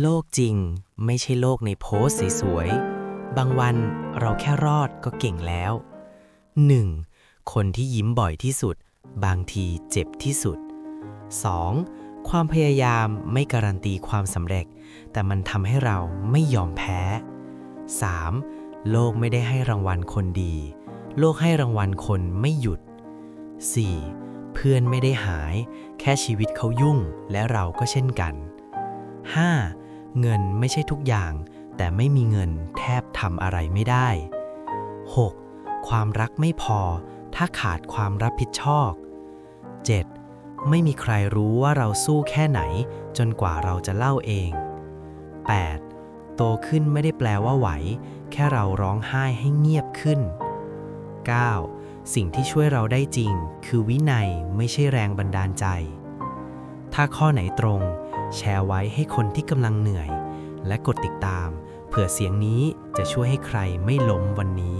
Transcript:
โลกจริงไม่ใช่โลกในโพสสวยๆ บางวันเราแค่รอดก็เก่งแล้ว 1. คนที่ยิ้มบ่อยที่สุด บางทีเจ็บที่สุด 2. ความพยายามไม่การันตีความสำเร็จ แต่มันทำให้เราไม่ยอมแพ้ 3. โลกไม่ได้ให้รางวัลคนดี โลกให้รางวัลคนไม่หยุด 4. เพื่อนไม่ได้หาย แค่ชีวิตเขายุ่งและเราก็เช่นกัน 5. เงินไม่ใช่ทุกอย่าง แต่ไม่มีเงินแทบทำอะไรไม่ได้ 6. ความรักไม่พอ ถ้าขาดความรับผิดชอบ 7. ไม่มีใครรู้ว่าเราสู้แค่ไหน จนกว่าเราจะเล่าเอง 8. โตขึ้นไม่ได้แปลว่าไหว แค่เราร้องไห้ให้เงียบขึ้น 9. สิ่งที่ช่วยเราได้จริง คือวินัยไม่ใช่แรงบันดาลใจ ถ้าข้อไหนตรง แชร์ไว้ให้คนที่กำลังเหนื่อย และกดติดตาม เผื่อเสียงนี้จะช่วยให้ใครไม่ล้มวันนี้